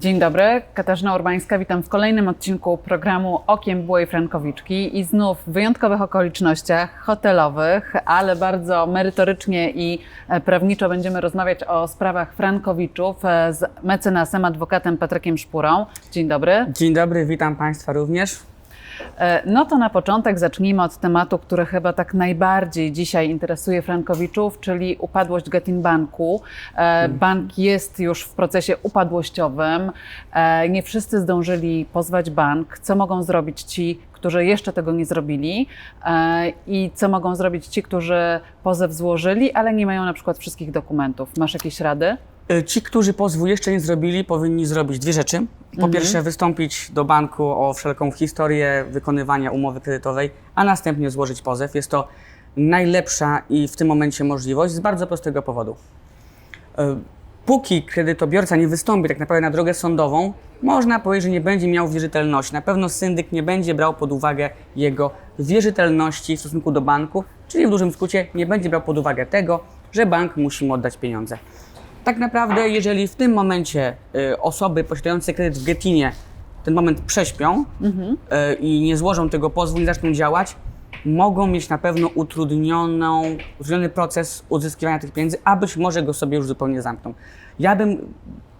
Dzień dobry, Katarzyna Urbańska, witam w kolejnym odcinku programu Okiem Byłej Frankowiczki i znów w wyjątkowych okolicznościach hotelowych, ale bardzo merytorycznie i e, prawniczo będziemy rozmawiać o sprawach Frankowiczów e, z mecenasem, adwokatem Patrykiem Szpurą. Dzień dobry. Dzień dobry, witam Państwa również. E, No to na początek zacznijmy od tematu, który chyba tak najbardziej dzisiaj interesuje Frankowiczów, czyli upadłość Getin Banku. E, Bank jest już w procesie upadłościowym. E, Nie wszyscy zdążyli pozwać bank. Co mogą zrobić ci, którzy jeszcze tego nie zrobili i co mogą zrobić ci, którzy pozew złożyli, ale nie mają na przykład wszystkich dokumentów. Masz jakieś rady? Y, Ci, którzy pozwu jeszcze nie zrobili, powinni zrobić dwie rzeczy. Po pierwsze, wystąpić do banku o wszelką historię wykonywania umowy kredytowej, a następnie złożyć pozew. Jest to najlepsza i w tym momencie możliwość z bardzo prostego powodu. Y, Póki kredytobiorca nie wystąpi tak naprawdę na drogę sądową, można powiedzieć, że nie będzie miał wierzytelności. Na pewno syndyk nie będzie brał pod uwagę jego wierzytelności w stosunku do banku, czyli w dużym skrócie nie będzie brał pod uwagę tego, że bank musi mu oddać pieniądze. Tak naprawdę, jeżeli w tym momencie y, osoby posiadające kredyt w Getinie ten moment prześpią y, i nie złożą tego pozwu, nie zaczną działać, mogą mieć na pewno utrudnioną, utrudniony proces uzyskiwania tych pieniędzy, a być może go sobie już zupełnie zamkną. Ja bym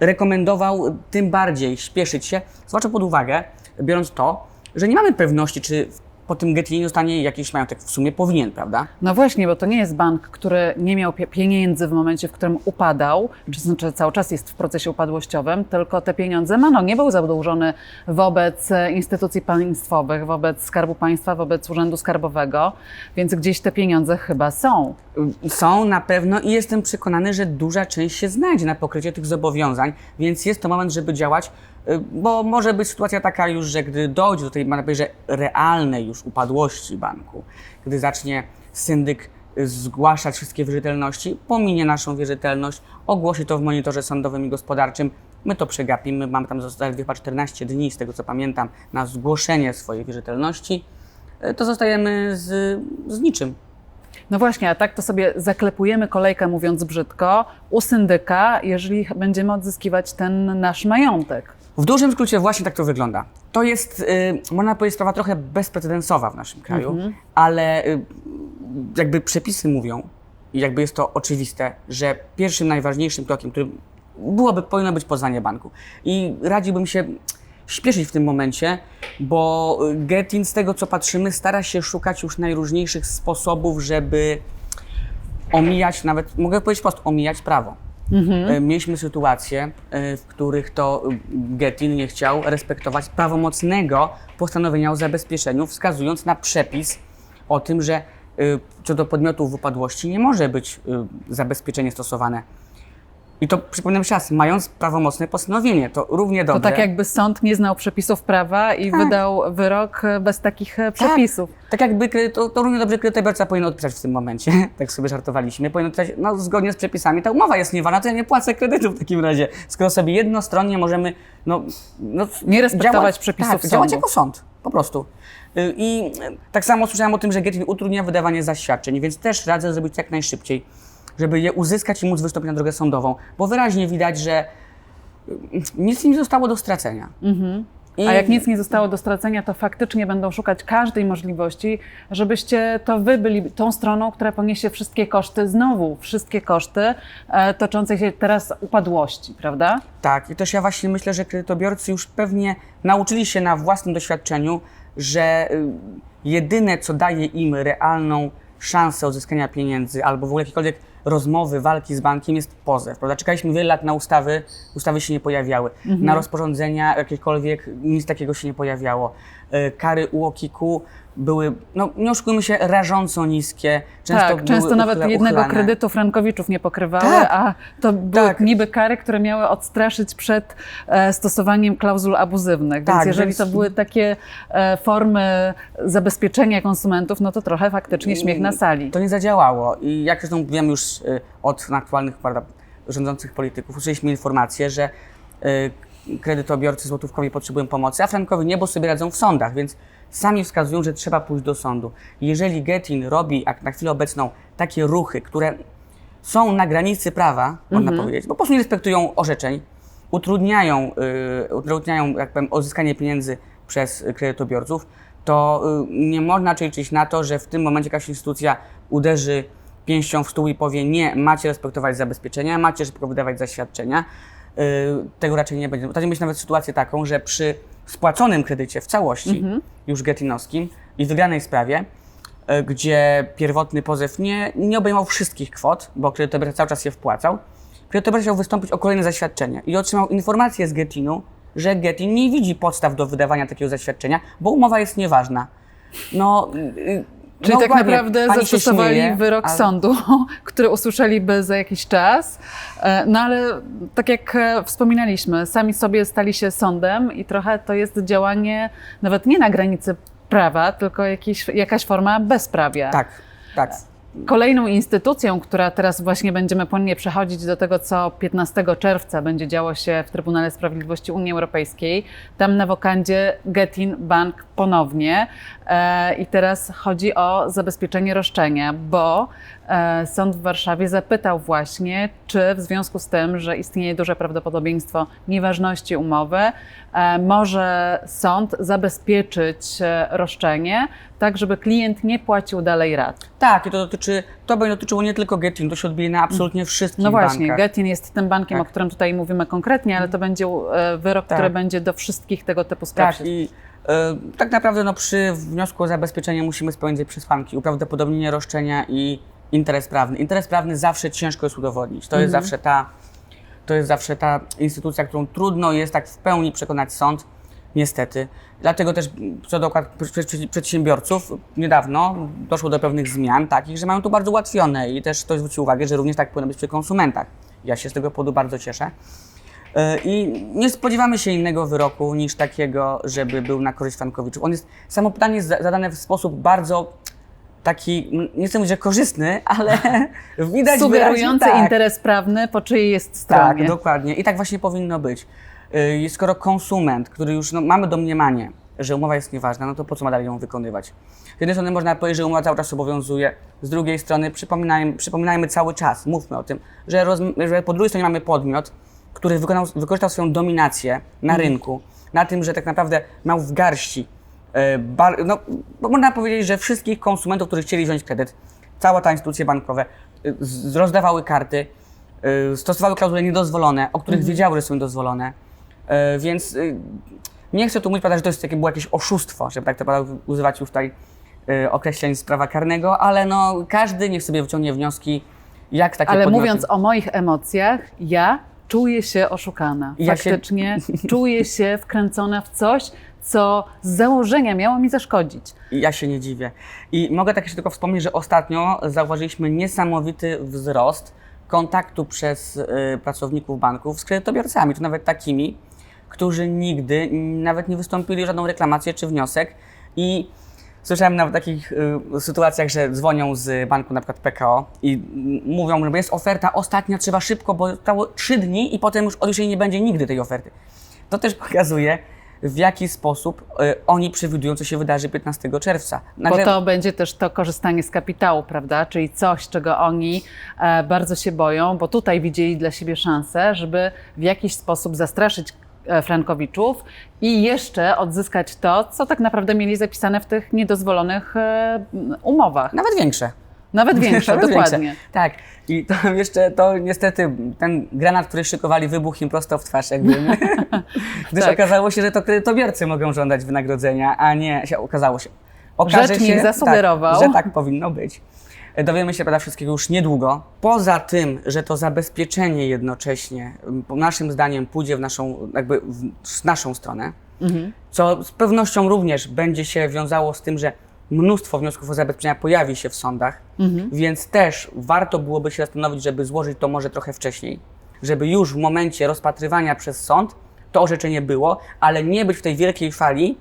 rekomendował tym bardziej śpieszyć się, zwłaszcza pod uwagę, biorąc to, że nie mamy pewności, czy po tym Getinie zostanie jakiś majątek. W sumie powinien, prawda? No właśnie, bo to nie jest bank, który nie miał pie- pieniędzy w momencie, w którym upadał, czy znaczy cały czas jest w procesie upadłościowym, tylko te pieniądze ma. No, nie był zadłużony wobec e, instytucji państwowych, wobec Skarbu Państwa, wobec Urzędu Skarbowego, więc gdzieś te pieniądze chyba są. Są na pewno i jestem przekonany, że duża część się znajdzie na pokrycie tych zobowiązań, więc jest to moment, żeby działać, bo może być sytuacja taka już, że gdy dojdzie do tej, można że realnej już upadłości banku, gdy zacznie syndyk y, zgłaszać wszystkie wierzytelności, pominie naszą wierzytelność, ogłosi to w monitorze sądowym i gospodarczym, my to przegapimy, mamy tam zaledwie chyba 14 dni, z tego co pamiętam, na zgłoszenie swojej wierzytelności, y, to zostajemy z, z niczym. No właśnie, a tak to sobie zaklepujemy kolejkę, mówiąc brzydko, u syndyka, jeżeli będziemy odzyskiwać ten nasz majątek. W dużym skrócie właśnie tak to wygląda. To jest, y, można powiedzieć, sprawa trochę bezprecedensowa w naszym kraju, ale y, jakby przepisy mówią, i jakby jest to oczywiste, że pierwszym najważniejszym krokiem, którym byłoby, powinno być poznanie banku. I radziłbym się śpieszyć w tym momencie, bo Getin, z tego co patrzymy, stara się szukać już najróżniejszych sposobów, żeby omijać nawet, mogę powiedzieć wprost, omijać prawo. E, Mieliśmy sytuacje, e, w których to e, Getin nie chciał respektować prawomocnego postanowienia o zabezpieczeniu, wskazując na przepis o tym, że co do podmiotów w upadłości nie może być zabezpieczenie stosowane. I to przypominam jeszcze raz, mając prawomocne postanowienie, to równie To dobre. tak jakby sąd nie znał przepisów prawa i wydał wyrok bez takich e, przepisów. Tak jakby kredyt- to, to równie dobrze kredytobiorca powinien odpisać w tym momencie, tak sobie żartowaliśmy, powinien odpisać, no zgodnie z przepisami ta umowa jest nieważna, to ja nie płacę kredytu w takim razie, skoro sobie jednostronnie możemy, no... no Nie respektować przepisów tak, działać jako sąd, po prostu. Y, I tak samo słyszałem o tym, że Getin utrudnia wydawanie zaświadczeń, więc też radzę zrobić jak najszybciej, żeby je uzyskać i móc wystąpić na drogę sądową, bo wyraźnie widać, że y, nic im nie zostało do stracenia. I A jak nic nie zostało do stracenia, to faktycznie będą szukać każdej możliwości, żebyście to wy byli tą stroną, która poniesie wszystkie koszty, znowu wszystkie koszty e, toczącej się teraz upadłości, prawda? Tak, i też ja właśnie myślę, że kredytobiorcy już pewnie nauczyli się na własnym doświadczeniu, że y, jedyne, co daje im realną szansę uzyskania pieniędzy albo w ogóle jakiekolwiek rozmowy, walki z bankiem jest pozew. Prawda? Czekaliśmy wiele lat na ustawy, ustawy się nie pojawiały. Na rozporządzenia jakiekolwiek nic takiego się nie pojawiało. Y, Kary UOKiK-u były, no nie oszukujmy się, rażąco niskie. Często tak, często nawet uchyla- jednego uchylane. kredytu frankowiczów nie pokrywały, Tak. a to były Tak. niby kary, które miały odstraszyć przed e, stosowaniem klauzul abuzywnych. Więc Tak, jeżeli więc- to były takie e, formy zabezpieczenia konsumentów, no to trochę faktycznie śmiech na sali. To nie zadziałało i jak zresztą wiem już y, od aktualnych prawda, rządzących polityków, usłyszeliśmy informację, że y, kredytobiorcy złotówkowi potrzebują pomocy, a frankowi nie, bo sobie radzą w sądach, więc sami wskazują, że trzeba pójść do sądu. Jeżeli Getin robi jak na chwilę obecną takie ruchy, które są na granicy prawa, można powiedzieć, bo po prostu nie respektują orzeczeń, utrudniają, y, utrudniają jak powiem, uzyskanie pieniędzy przez kredytobiorców, to y, nie można liczyć na to, że w tym momencie jakaś instytucja uderzy pięścią w stół i powie nie, macie respektować zabezpieczenia, macie szybko wydawać zaświadczenia. Y, Tego raczej nie będzie. Możemy mieć nawet sytuację taką, że przy spłaconym kredycie w całości, już getinowskim i wygranej sprawie, y, gdzie pierwotny pozew nie, nie obejmował wszystkich kwot, bo kredytobiorca cały czas je wpłacał, kredytobiorca chciał wystąpić o kolejne zaświadczenie i otrzymał informację z Getinu, że Getin nie widzi podstaw do wydawania takiego zaświadczenia, bo umowa jest nieważna. No, y, Czyli no tak ładnie, naprawdę pani zastosowali śmieje, wyrok ale- sądu, który usłyszeliby za jakiś czas. E, No ale tak jak e, wspominaliśmy, sami sobie stali się sądem i trochę to jest działanie nawet nie na granicy prawa, tylko jakiś, jakaś forma bezprawia. Tak, tak. Kolejną instytucją, która teraz właśnie będziemy płynnie przechodzić do tego, co 15 czerwca będzie działo się w Trybunale Sprawiedliwości Unii Europejskiej. Tam na wokandzie Getin Bank ponownie. E, I teraz chodzi o zabezpieczenie roszczenia, bo e, sąd w Warszawie zapytał właśnie, czy w związku z tym, że istnieje duże prawdopodobieństwo nieważności umowy, e, może sąd zabezpieczyć roszczenie, tak żeby klient nie płacił dalej rat. Tak, i to dotyczy, to będzie dotyczyło nie tylko Getin, to się odbije na absolutnie wszystkich No właśnie, bankach. Getin jest tym bankiem, Tak. o którym tutaj mówimy konkretnie, ale to będzie e, wyrok, Tak. który będzie do wszystkich tego typu spraw. Tak, i e, tak naprawdę no, przy wniosku o zabezpieczenie musimy spełnić przesłanki. Uprawdopodobnienie roszczenia i interes prawny. Interes prawny zawsze ciężko jest udowodnić. To jest Mhm. zawsze ta to jest zawsze ta instytucja, którą trudno jest tak w pełni przekonać sąd, niestety. Dlatego też co do przedsiębiorców niedawno doszło do pewnych zmian takich, że mają to bardzo ułatwione i też ktoś zwrócił uwagę, że również tak powinno być przy konsumentach. Ja się z tego powodu bardzo cieszę. E, I nie spodziewamy się innego wyroku niż takiego, żeby był na korzyść Frankowiczów. On jest, samo pytanie jest za- zadane w sposób bardzo taki, nie chcę mówić, że korzystny, ale widać Sugerujący wyraźnie, tak, interes prawny, po czyjej jest tak, stronie. dokładnie. I tak właśnie powinno być. Y, skoro konsument, który już no, mamy domniemanie, że umowa jest nieważna, no to po co ma dalej ją wykonywać? Z jednej strony można powiedzieć, że umowa cały czas obowiązuje, z drugiej strony przypominajmy, przypominajmy cały czas, mówmy o tym, że, roz, że po drugiej stronie mamy podmiot, który wykonał, wykorzystał swoją dominację na rynku, na tym, że tak naprawdę miał w garści e, bar, no, można powiedzieć, że wszystkich konsumentów, którzy chcieli wziąć kredyt, cała ta instytucje bankowe y, z- rozdawały karty, y, stosowały klauzule niedozwolone, o których wiedziały, że są niedozwolone. Y, Więc y, nie chcę tu mówić, prawda, że to jest było jakieś oszustwo, żeby tak to prawda, używać już tutaj y, określeń z prawa karnego, ale no, każdy niech sobie wyciągnie wnioski, jak takie Ale podmioty... mówiąc o moich emocjach, ja czuję się oszukana. Ja się- Faktycznie czuję się wkręcona w coś, co z założenia miało mi zaszkodzić. Ja się nie dziwię. I mogę tak jeszcze tylko wspomnieć, że ostatnio zauważyliśmy niesamowity wzrost kontaktu przez y, pracowników banków z kredytobiorcami, to nawet takimi, którzy nigdy nawet nie wystąpili żadną reklamację czy wniosek. I słyszałem nawet o takich y, sytuacjach, że dzwonią z banku na przykład PKO i mówią, że jest oferta ostatnia, trzeba szybko, bo zostało trzy dni i potem już od nie będzie nigdy tej oferty. To też pokazuje, w jaki sposób y, oni przewidują, co się wydarzy 15 czerwca. Bo to będzie też to korzystanie z kapitału, prawda? Czyli coś, czego oni e, bardzo się boją, bo tutaj widzieli dla siebie szansę, żeby w jakiś sposób zastraszyć Frankowiczów i jeszcze odzyskać to, co tak naprawdę mieli zapisane w tych niedozwolonych e, umowach. Nawet większe. Nawet większe, Nawet dokładnie. Większe. Tak. I to jeszcze, to niestety ten granat, który szykowali, wybuchł im prosto w twarz, jak wiemy. Gdyż Tak. okazało się, że to kredytobiorcy mogą żądać wynagrodzenia, a nie się okazało się. Okaże Rzecznik się, zasugerował. Tak, że tak powinno być. Dowiemy się prawda wszystkiego już niedługo. Poza tym, że to zabezpieczenie jednocześnie, naszym zdaniem, pójdzie w naszą, jakby w, naszą stronę, Mhm. co z pewnością również będzie się wiązało z tym, że mnóstwo wniosków o zabezpieczenia pojawi się w sądach, Mhm. więc też warto byłoby się zastanowić, żeby złożyć to może trochę wcześniej, żeby już w momencie rozpatrywania przez sąd to orzeczenie było, ale nie być w tej wielkiej fali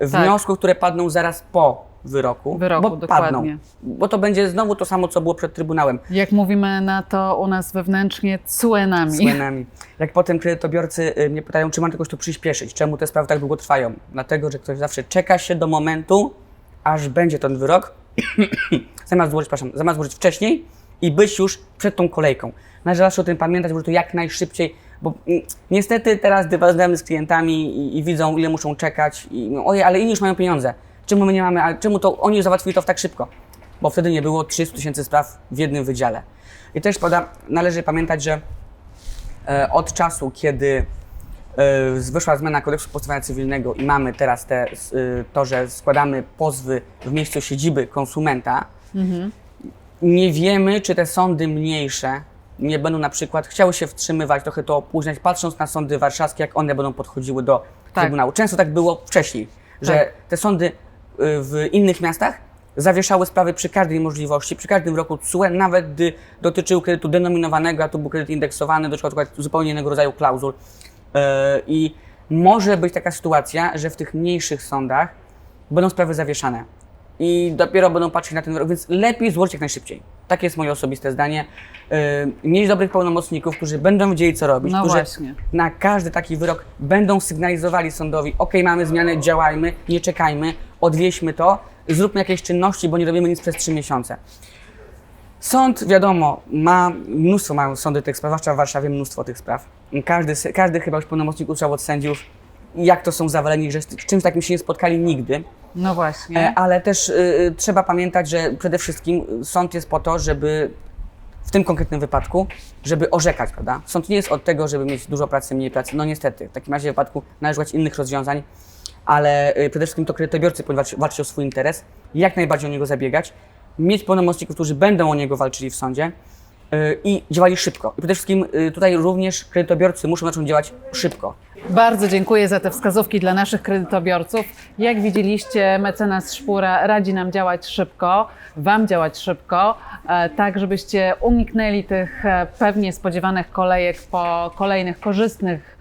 wniosków, które padną zaraz po wyroku. Wyroku, bo dokładnie. padną, bo to będzie znowu to samo, co było przed Trybunałem. Jak mówimy na to u nas wewnętrznie, cuenami. Słynami. Jak potem kredytobiorcy y, mnie pytają, czy mam jakoś to przyspieszyć, czemu te sprawy tak długo trwają? Dlatego, że ktoś zawsze czeka się do momentu, aż będzie ten wyrok, zamiast złożyć, przepraszam, zamiast złożyć wcześniej i być już przed tą kolejką. Należy zawsze o tym pamiętać, żeby to jak najszybciej Bo mm, niestety teraz dywazdemy z klientami i, i widzą, ile muszą czekać i mówią, ojej, ale inni już mają pieniądze. Czemu my nie mamy, a czemu to oni załatwili to w tak szybko? Bo wtedy nie było 300 tysięcy spraw w jednym wydziale. I też prawda, należy pamiętać, że e, od czasu, kiedy e, wyszła zmiana kodeksu postępowania cywilnego i mamy teraz te, y, to, że składamy pozwy w miejscu siedziby konsumenta, nie wiemy, czy te sądy mniejsze nie będą na przykład chciały się wstrzymywać, trochę to opóźniać, patrząc na sądy warszawskie, jak one będą podchodziły do Tak. Trybunału. Często tak było wcześniej, że Tak. te sądy w innych miastach zawieszały sprawy przy każdej możliwości, przy każdym roku nawet gdy dotyczył kredytu denominowanego, a tu był kredyt indeksowany, do przykładu zupełnie innego rodzaju klauzul. E, I może być taka sytuacja, że w tych mniejszych sądach będą sprawy zawieszane i dopiero będą patrzeć na ten wyrok, więc lepiej złożyć jak najszybciej. Takie jest moje osobiste zdanie. Yy, mieć dobrych pełnomocników, którzy będą wiedzieli, co robić, No którzy właśnie. na każdy taki wyrok będą sygnalizowali sądowi, ok, mamy zmianę, działajmy, nie czekajmy, odwieźmy to, zróbmy jakieś czynności, bo nie robimy nic przez trzy miesiące. Sąd, wiadomo, ma mnóstwo, mają sądy tych spraw, zwłaszcza w Warszawie mnóstwo tych spraw. Każdy, każdy chyba już pełnomocnik usłyszał od sędziów, jak to są zawaleni, że z czymś takim się nie spotkali nigdy. No właśnie. E, Ale też y, trzeba pamiętać, że przede wszystkim sąd jest po to, żeby w tym konkretnym wypadku, żeby orzekać, prawda? Sąd nie jest od tego, żeby mieć dużo pracy, mniej pracy. No niestety, w takim razie wypadku należy szukać innych rozwiązań, ale y, przede wszystkim to kredytobiorcy powinni walczyć, o swój interes, jak najbardziej o niego zabiegać, mieć pełnomocników, którzy będą o niego walczyli w sądzie i działali szybko. I przede wszystkim y, tutaj również kredytobiorcy muszą zacząć działać szybko. Bardzo dziękuję za te wskazówki dla naszych kredytobiorców. Jak widzieliście, mecenas Szpura radzi nam działać szybko, Wam działać szybko, e, tak żebyście uniknęli tych e, pewnie spodziewanych kolejek po kolejnych korzystnych e,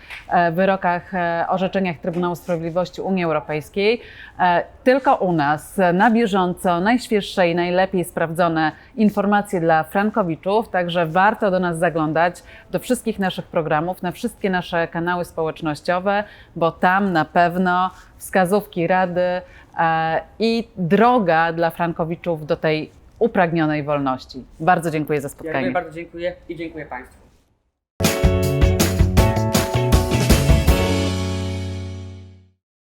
wyrokach, e, orzeczeniach Trybunału Sprawiedliwości Unii Europejskiej. E, Tylko u nas e, na bieżąco najświeższe i najlepiej sprawdzone informacje dla frankowiczów, także warto do nas zaglądać, do wszystkich naszych programów, na wszystkie nasze kanały społecznościowe, bo tam na pewno wskazówki, rady e, i droga dla frankowiczów do tej upragnionej wolności. Bardzo dziękuję za Ja spotkanie. bardzo dziękuję i dziękuję Państwu.